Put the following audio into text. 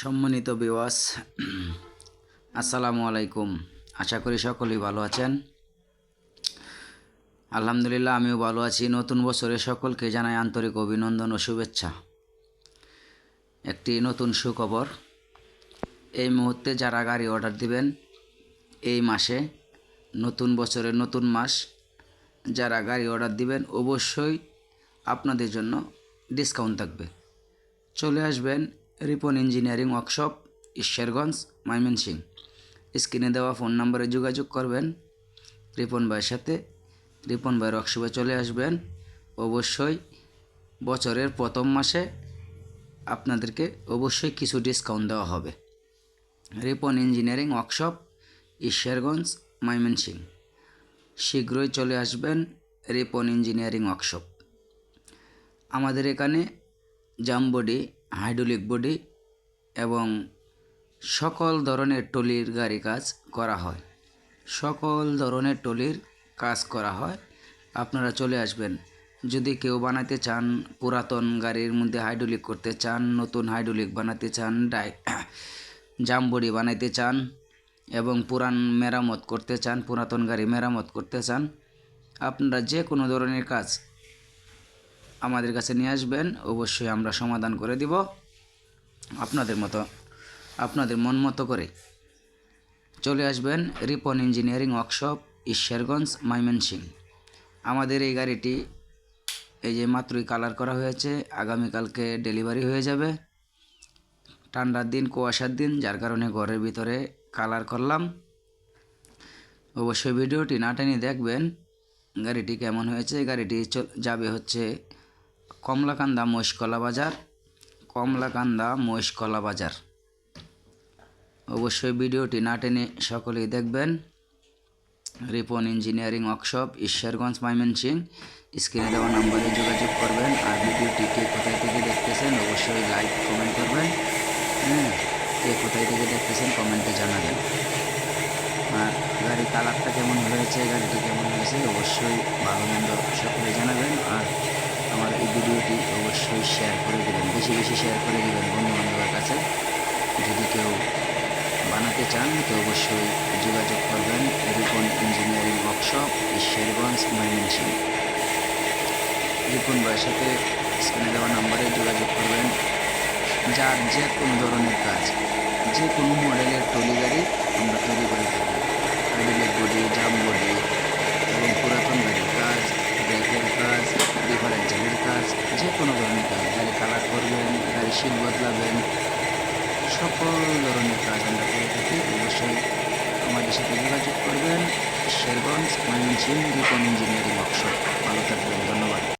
সম্মানিত বিওয়াস আসসালামু আলাইকুম। আশা করি সকলেই ভালো আছেন। আলহামদুলিল্লাহ, আমিও ভালো আছি। নতুন বছরে সকলকে জানাই আন্তরিক অভিনন্দন ও শুভেচ্ছা। একটি নতুন সুখবর, এই মুহূর্তে যারা গাড়ি অর্ডার দিবেন, এই মাসে, নতুন বছরের নতুন মাস, যারা গাড়ি অর্ডার দিবেন, অবশ্যই আপনাদের জন্য ডিসকাউন্ট থাকবে। চলে আসবেন রিপন ইঞ্জিনিয়ারিং ওয়ার্কশপ ঈশ্বরগঞ্জ ময়মনসিং স্ক্রিনে দেওয়া ফোন নম্বরে যোগাযোগ করবেন। রিপন ভাইয়ের সাথে রিপন ভাইয়ের ওয়ার্কশপে চলে আসবেন। অবশ্যই বছরের প্রথম মাসে আপনাদেরকে অবশ্যই কিছু ডিসকাউন্ট দেওয়া হবে। রিপন ইঞ্জিনিয়ারিং ওয়ার্কশপ ঈশ্বরগঞ্জ ময়মনসিং শীঘ্রই চলে আসবেন রিপন ইঞ্জিনিয়ারিং ওয়ার্কশপ আমাদের এখানে জাম বডি হাইড্রোলিক বডি এবং সকল ধরনের টলির গাড়ি কাজ করা হয়। সকল ধরনের টলির কাজ করা হয়। আপনারা চলে আসবেন। যদি কেউ বানাতে চান পুরাতন গাড়ির মধ্যে হাইড্রোলিক করতে চান, নতুন হাইড্রোলিক বানাতে চান, ডাই জাম বডি বানাইতে চান এবং পুরান মেরামত করতে চান, পুরাতন গাড়ি মেরামত করতে চান, আপনারা যে কোনো ধরনের কাজ আমাদের কাছে নিয়ে আসবেন, অবশ্যই আমরা সমাধান করে দিব। আপনাদের মতো, আপনাদের মন মতো করে। চলে আসবেন রিপন ইঞ্জিনিয়ারিং ওয়ার্কশপ, ঈশ্বরগঞ্জ মাইমেনসিং আমাদের এই গাড়িটি এই যে মাত্রই কালার করা হয়েছে, আগামীকালকে ডেলিভারি হয়ে যাবে। ঠান্ডার দিন, কুয়াশার দিন, যার কারণে ঘরের ভিতরে কালার করলাম। অবশ্যই ভিডিওটি না টেনে দেখবেন, গাড়িটি কেমন হয়েছে, গাড়িটি যাবে হচ্ছে কমলাকান্দা মহিষকলা বাজার, কমলাকান্দা মহিষকলা বাজার। অবশ্যই ভিডিওটি না টেনে সকলেই দেখবেন। Ripon engineering workshop, Ishwarganj Mymensingh. স্ক্রিনে দেওয়া নম্বরে যোগাযোগ করবেন। আর ভিডিওটি কে কোথায় থেকে দেখতেছেন, অবশ্যই লাইক, কমেন্ট করবেন। হ্যাঁ কে কোথায় থেকে দেখতেছেন, কমেন্টে জানাবেন। আর গাড়ির কালারটা কেমন হয়েছে, গাড়িটি কেমন হয়েছে, অবশ্যই ভালো মন্দ সকলে জানাবেন। আর আমার এই ভিডিওটি অবশ্যই শেয়ার করে দেবেন। বেশি বেশি শেয়ার করে দেবেন বন্ধু বান্ধবের কাছে। যদি কেউ বানাতে চান, তো অবশ্যই যোগাযোগ করবেন। রিপন ইঞ্জিনিয়ারিং ওয়ার্কশপ ঈশ্বরগঞ্জ ময়মনসিং রিপন ভাইয়ের সাথে স্ক্রিনে দেওয়া নাম্বারে যোগাযোগ করবেন। যার যে কোনো ধরনের কাজ, যে কোনো মডেলের ট্রলি গাড়ি আমরা তৈরি করে থাকি। হাইড্রোলিক বডি জাম বডি এবং পুরাতন গাড়ির কাজ ব্রেকের কাজ ডিফারেন্সিয়ালের কাজ যে কোনো ধরনের কাজ গাড়ি কালার গাড়ি বদলাবেন সকল ধরনের কাজ আমরা করে থাকি। অবশ্যই আমাদের সাথে যোগাযোগ করবেন। Sherganj Mymensingh Ripon engineering workshop. ভালো থাকবেন।